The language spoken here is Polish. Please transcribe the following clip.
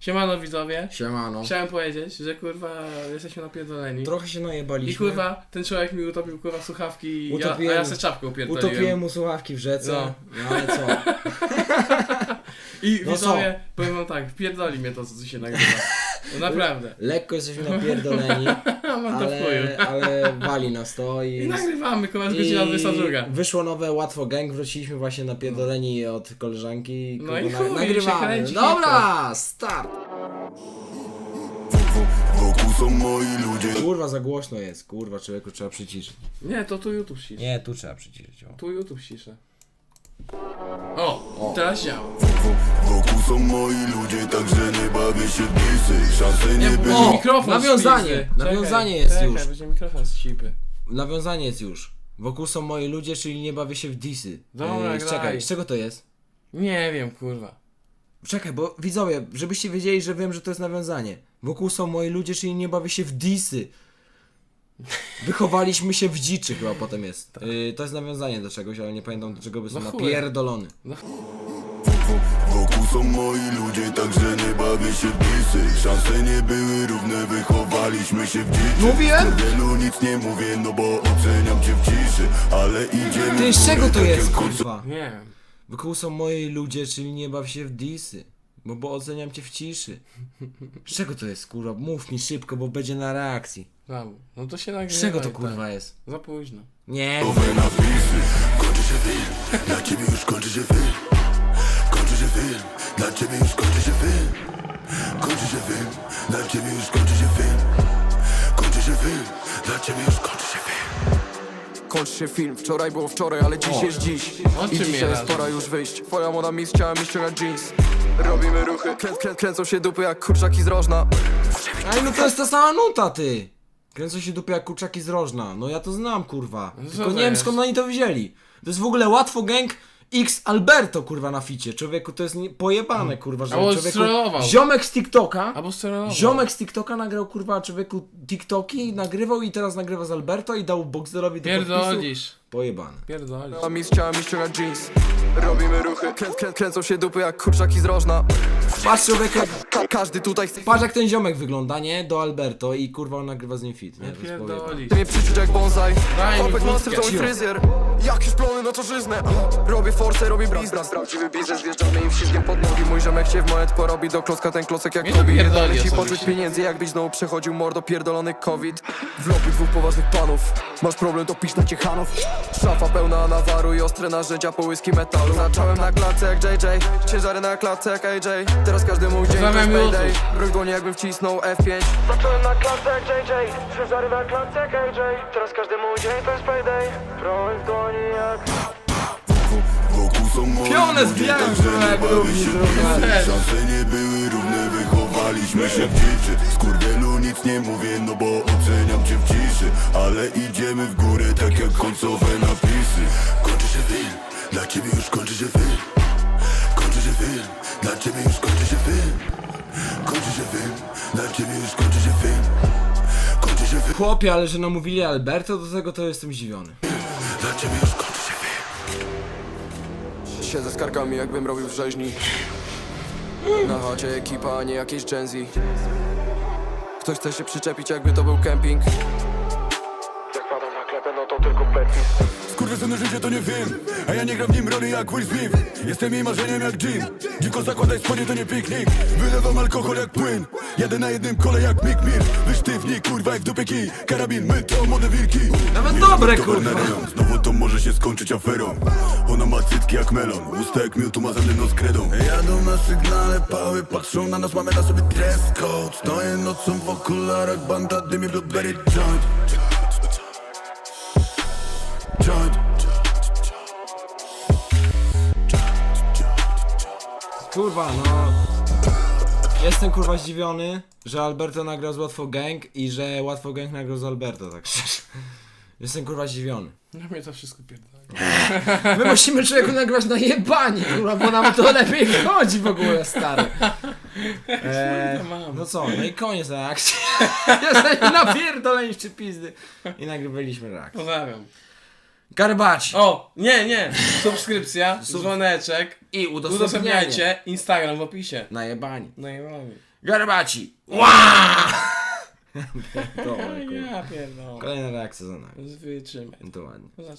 Siemano widzowie. Siemano. Chciałem powiedzieć, że kurwa jesteśmy napierdoleni. Trochę się najebaliśmy. I kurwa, ten człowiek mi utopił kurwa słuchawki, i ja, a ja se czapkę upierdoliłem. Utopiłem mu słuchawki w rzece. No. No, ale co? I No widzowie, powiem wam tak, wpierdoli mnie to, co tu się nagrywa. No naprawdę. Lekko jesteśmy napierdoleni, ale, ale wali nas to i... I nagrywamy, z godzina 22. wyszło nowe Łatwo Gang, wróciliśmy właśnie napierdoleni od koleżanki. No i chuj, się nagrywamy. Dobra, start! Wokół są moi ludzie Kurwa, za głośno jest, kurwa, człowieku, trzeba przyciszyć. Nie, to tu YouTube ściszę. Nie, tu trzeba przyciszyć. O. Tu YouTube ściszę. O, teraz działa. Wokół są moi ludzie, także nie bawię się w disy Szanse nie Nie, były O, mikrofon nawiązanie, z nawiązanie jest czekaj, już. będzie mikrofon z cipy. Nawiązanie jest już. Wokół są moi ludzie, czyli nie bawię się w disy. Dobra, Ej, graj. czekaj, z czego to jest? Nie wiem, kurwa. Czekaj, bo widzowie, żebyście wiedzieli, że wiem, że to jest nawiązanie. Wokół są moi ludzie, czyli nie bawię się w disy. Wychowaliśmy się w dziczy, chyba potem jest. Yy, to jest nawiązanie do czegoś, ale nie pamiętam do czego by są No chuj. napierdolony. Wokół są moi ludzie, także nie bawię się w disy Szanse nie były równe, wychowaliśmy się w dziczy Mówiłem? Wielu nic nie mówię, no bo oceniam cię w ciszy Ale idziemy Ty, w z czego to tak jest, kurwa? Nie wiem. Wokół są moi ludzie, czyli nie baw się w disy. Bo, bo oceniam cię w ciszy. Z czego to jest, kurwa? Mów mi szybko, bo będzie na reakcji. Dobra, no to się nagrywa. Z czego to, i tak. kurwa, jest? Za późno. Nie, Nowe napisy, kończy się film. Dla ciebie już kończy się film. Kończy się film. Dla ciebie już kończy się film. Kończy się film. Dla ciebie już kończy się film. Kończy się film. Dla ciebie już kończy się film. Kończy się film, wczoraj było wczoraj, ale dziś jest dziś. O I czym dzisiaj jest? jest pora już wyjść. Twoja moda mistrz, chciała mi ściągać jeans. Robimy ruchy, krę, krę, kręcą się dupy jak kurczaki z rożna. Ej, no to jest ta sama nuta, ty! Kręcą się dupy jak kurczaki z rożna. No ja to znam, kurwa. No co Tylko to nie wiem jest? skąd oni to wzięli. To jest w ogóle łatwo gang X Alberto, kurwa, na ficie. Człowieku, to jest nie- pojebane, kurwa, że Albo człowieku... strollował. Ziomek z TikToka... Albo sterował. Ziomek z TikToka nagrał, kurwa, człowieku TikToki, nagrywał i teraz nagrywa z Alberto i dał Boxerowi do podpisu. Pierdolisz. Pojebane. Pierdolisz. Moda mistrz, chciała mi ściągać jeans Robimy ruchy, krę, krę, kręcą się dupy jak kurczaki z rożna Patrz, człowiek, jak... Ka każdy tutaj chce Patrz jak ten ziomek wygląda, nie? Do Alberto i kurwa on nagrywa z nim fit, nie? To jest pojebane. Mnie przyczuć jak bonsai Daj mi Opek wódkę. monster to mój Cicho. fryzjer Jak już plony, no to żyznę Robię force, robię biznes Prawdziwy biznes, wjeżdżamy im ślizgiem pod nogi Mój ziomek się w monet porobi Do klocka ten klocek jak to Kobe pierdoli Leci osobiście. poczuć pieniędzy jakbyś znowu przechodził mordo Pierdolony covid. W lobby dwóch poważnych panów. Masz problem to pisz na ciechanów Szafa pełna nawaru i ostre narzędzia po whisky metalu. Zacząłem na klatce jak JJ Ciężary na klatce jak AJ Teraz każdy mój dzień to jest payday. Broń dłonie jakbym wcisnął F5 Zacząłem na klatce jak JJ Ciężary na klatce jak AJ Teraz każdy mój dzień to jest payday. W dłoni jak są moi Pionę jak bawię równi Szanse nie były równe, wychowaliśmy się w dziczy Skurwielu nic nie mówię, no bo oceniam cię w ciszy. Ale idziemy w górę, tak jak końcowe napisy. Kończy się film, dla ciebie już kończy się film. Kończy się film, dla ciebie już kończy się film. Kończy się film, dla ciebie już kończy się film. Kończy się film, Chłopie, ale że namówili Alberto do tego, to jestem zdziwiony. dla ciebie już kończy Siedzę z karkami jakbym robił w rzeźni. Na chacie ekipa, a nie jakieś Gen Z. Ktoś chce się przyczepić jakby to był kemping. Jak padam na klepę, no to tylko życie to nie film A ja nie gram w nim roli jak Will Smith. Jestem jej marzeniem jak Jim. Dziko zakładaj spodnie to nie piknik. Wylewam alkohol jak płyn. Jadę na jednym kole jak Mick Mir Wysztywni kurwa jak w dupie kij. Karabin, my to młode wilki. Nawet dobre, kurwa. znowu to może się skończyć aferą. Ona ma cycki jak melon. Usta jak miód, umazany nos kredą. Jadą na sygnale, pały patrzą na nas Mamy na sobie dress code. Stoję nocą w okularach, banda dymie blueberry joint. Joint. Kurwa, no. Jestem kurwa zdziwiony, że Alberto nagrał z Łatwo Gang i że Łatwo Gang nagrał z Alberto, tak szczerze. Jestem kurwa zdziwiony. No mnie to wszystko pierdoli. My musimy człowieku nagrywać na jebanie, kurwa, bo nam to lepiej wchodzi w ogóle, stary. Eee, mam. no co, no i koniec reakcji. Jesteśmy napierdoleni czy pizdy. I nagrywaliśmy reakcję. Pozdrawiam. Garbaci. O, nie, nie. Subskrypcja, dzwoneczek. I. Udostępniajcie. Instagram w opisie. Najebani. No i mamy. Garbaci. Ła! Dobra, kurwa. Ja pierdolę. Kolejna reakcja za nami. Wytrzymaj. To ładnie. Zacznij.